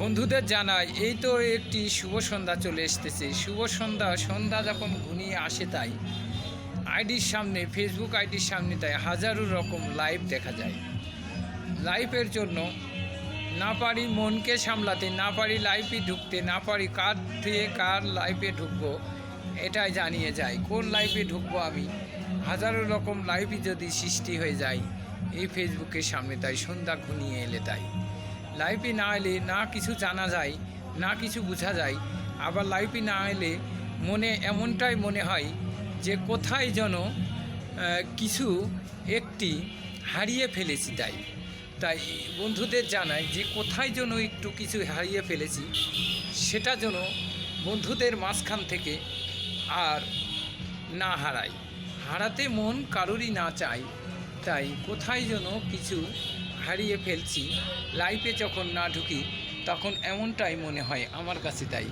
বন্ধুদের জানাই, এই তো একটি শুভ সন্ধ্যা চলে এসতেছে শুভ সন্ধ্যা সন্ধ্যা যখন ঘনিয়ে আসে তাই। আইডির সামনে ফেসবুক আইডির সামনে তাই হাজারো রকম লাইভ দেখা যায়। লাইভের জন্য না পারি মনকে সামলাতে, না পারি লাইভে ঢুকতে, না পারি কার থেকে কার লাইভে ঢুকবো, এটাই জানিয়ে যায় কোন লাইভে ঢুকবো আমি? হাজারো রকম লাইভই যদি সৃষ্টি হয়ে যায় এই ফেসবুকের সামনে তাই সন্ধ্যা ঘনিয়ে এলে তাই। লাইভে না এলে না কিছু জানা যায়, না কিছু বোঝা যায়। আবার লাইফে না এলে মনে এমনটাই মনে হয় যে কোথায় যেন কিছু একটি হারিয়ে ফেলেছি তাই। তাই বন্ধুদের জানাই যে কোথায় যেন একটু কিছু হারিয়ে ফেলেছি, সেটা যেন বন্ধুদের মাঝখান থেকে আর না হারাই। হারাতে মন কারোরই না চাই তাই কোথায় যেন কিছু হারিয়ে ফেলছি লাইফে যখন না ঢুকি, তখন এমনটাই মনে হয় আমার কাছে তাই।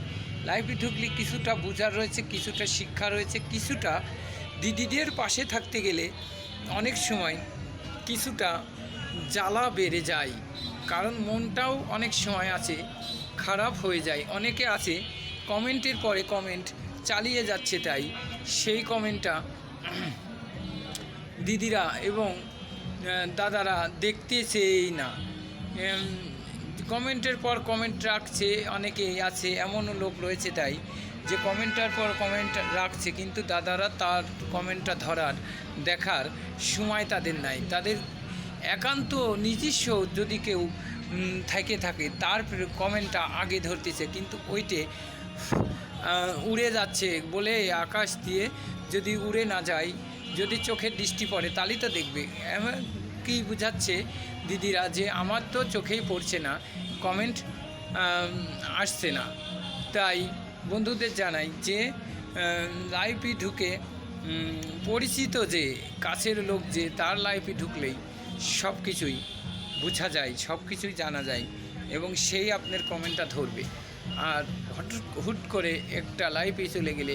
লাইফে ঢুকলে কিছুটা বোঝার রয়েছে, কিছুটা শিক্ষা রয়েছে, কিছুটা দিদিদের পাশে থাকতে গেলে অনেক সময় কিছুটা জ্বালা বেড়ে যায়, কারণ মনটাও অনেক সময় আছে, খারাপ হয়ে যায়। অনেকে আছে, কমেন্টের পরে কমেন্ট চালিয়ে যাচ্ছে তাই, সেই কমেন্টটা দিদিরা এবং দাদারা দেখতেছেই না। কমেন্টের পর কমেন্ট রাখছে, অনেকেই আছে, এমনও লোক রয়েছে তাই, যে কমেন্টার পর কমেন্ট রাখছে, কিন্তু দাদারা তার কমেন্টটা ধরার, দেখার সময় তাদের নাই। তাদের একান্ত নিজস্ব যদি কেউ থেকে থাকে, তার কমেন্টটা আগে ধরতেছে, কিন্তু ওইটে উড়ে যাচ্ছে বলে আকাশ দিয়ে যদি উড়ে না যায় যদি চোখের দৃষ্টি পড়ে তাহলেই তো দেখবে। এমন কি বোঝাচ্ছে দিদিরা যে, আমার তো চোখেই পড়ছে না কমেন্ট আসছে না। তাই বন্ধুদের জানাই যে লাইফে ঢুকে পরিচিত যে, কাছের লোক যে, তার লাইফে ঢুকলেই সব কিছুই বোঝা যায় সব কিছুই জানা যায় এবং সেই আপনার কমেন্টটা ধরবে। আর হঠাৎ হুট করে একটা লাইফে চলে গেলে,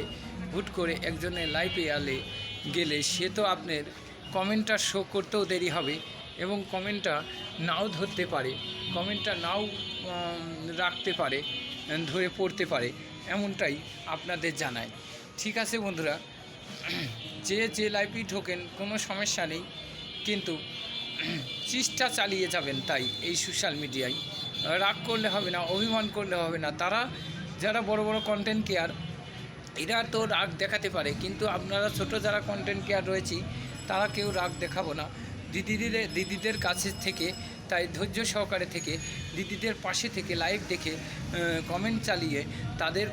হুট করে একজনের লাইফে আলে গেলে সে তো আপনার কমেন্টটা শো করতেও দেরি হবে এবং কমেন্টটা নাও ধরতে পারে, কমেন্টটা নাও রাখতে পারে, ধরে পড়তে পারে, এমনটাই আপনাদের জানায়। ঠিক আছে বন্ধুরা, যে যে লাইফেই ঢোকেন, কোনো সমস্যা নেই, কিন্তু চেষ্টা চালিয়ে যাবেন তাই এই সোশ্যাল মিডিয়ায় রাগ করলে হবে না, অভিমান করলে হবে না। তারা, যারা বড় বড় কন্টেন্ট কেয়ার এরা তো রাগ দেখাতে পারে, কিন্তু আপনারা ছোট যারা কন্টেন্ট কেয়ার রয়েছি, তারা কেউ রাগ দেখাবো না। দিদিদের দিদিদের কাছে থেকে, তাই ধৈর্য সহকারে থেকে, দিদিদের পাশে থেকে লাইভ দেখে কমেন্ট চালিয়ে, তাদের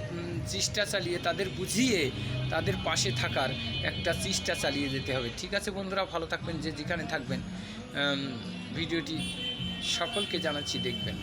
চেষ্টা চালিয়ে, তাদের বুঝিয়ে, তাদের পাশে থাকার একটা চেষ্টা চালিয়ে যেতে হবে। ঠিক আছে বন্ধুরা, ভালো থাকবেন, যে যেখানে থাকবেন ভিডিওটি সকলকে জানাচ্ছি, দেখবেন।